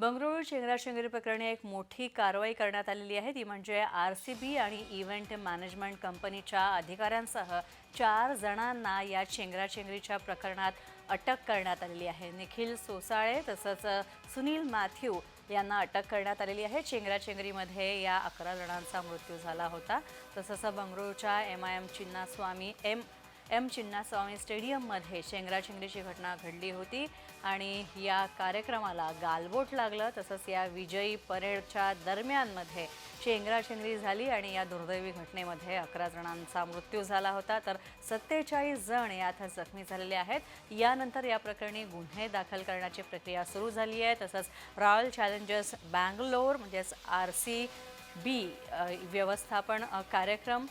बंगळुरू चेंगराचेंगरी प्रकरणी एक मोठी कारवाई करण्यात आलेली आहे. ती म्हणजे आर सी बी आणि इव्हेंट मॅनेजमेंट कंपनीच्या अधिकाऱ्यांसह चार जणांना या चेंगराचेंगरीच्या प्रकरणात अटक करण्यात आलेली आहे. निखिल सोसाळे तसंच सुनील मॅथ्यू यांना अटक करण्यात आलेली आहे. चेंगराचेंगरीमध्ये या अकरा जणांचा मृत्यू झाला होता. तसंच बंगळुरूच्या M I M Chinnaswamy M M Chinnaswamy स्टेडियममध्ये चेंगराचेंगरीची घटना घडली होती आणि या कार्यक्रमाला गालबोट लागलं. तसंच या विजयी परेडच्या दरम्यानमध्ये चेंगराचेंगरी झाली आणि या दुर्दैवी घटनेमध्ये अकरा जणांचा मृत्यू झाला होता. तर सत्तेचाळीस जण यात जखमी झालेले आहेत. यानंतर या प्रकरणी गुन्हे दाखल करण्याची प्रक्रिया सुरू झाली आहे. तसंच रॉयल चॅलेंजर्स बँगलोर म्हणजेच आर सी बी व्यवस्थापन कार्यक्रम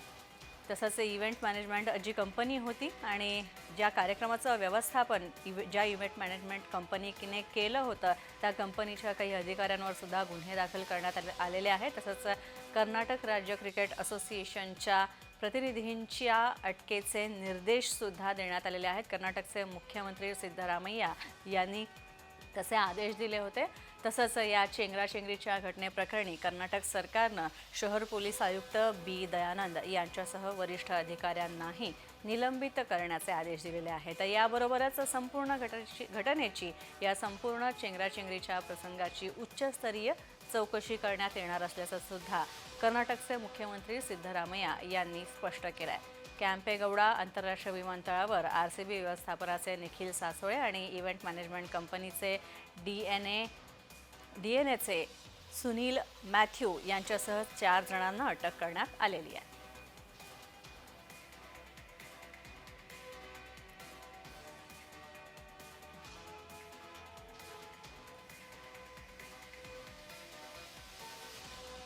तसंच इव्हेंट मॅनेजमेंट जी कंपनी होती आणि ज्या कार्यक्रमाचं व्यवस्थापन इव्हे ज्या इव्हेंट मॅनेजमेंट कंपनीने केलं होतं त्या कंपनीच्या काही अधिकाऱ्यांवर सुद्धा गुन्हे दाखल करण्यात आले आलेले आहेत. तसंच कर्नाटक राज्य क्रिकेट असोसिएशनच्या प्रतिनिधींच्या अटकेचे निर्देशसुद्धा देण्यात आलेले आहेत. कर्नाटकचे मुख्यमंत्री सिद्धरामय्या यांनी तसे आदेश दिले होते. तसंच या चेंगराचेंगरीच्या घटनेप्रकरणी कर्नाटक सरकारनं शहर पोलीस आयुक्त बी. दयानंद यांच्यासह वरिष्ठ अधिकाऱ्यांनाही निलंबित करण्याचे आदेश दिलेले आहेत. तर याबरोबरच संपूर्ण घटनेची घटनेची या संपूर्ण चेंगराचेंगरीच्या प्रसंगाची उच्चस्तरीय चौकशी करण्यात येणार असल्याचं सुद्धा कर्नाटकचे मुख्यमंत्री सिद्धरामय्या यांनी स्पष्ट केलं आहे कॅम्पेगौडा आंतरराष्ट्रीय विमानतळावर आर सी बी व्यवस्थापनाचे निखिल सासोळे आणि इव्हेंट मॅनेजमेंट कंपनीचे D N A D N एचे Sunil Matthew यांच्यासह चार जणांना अटक करण्यात आलेली आहे.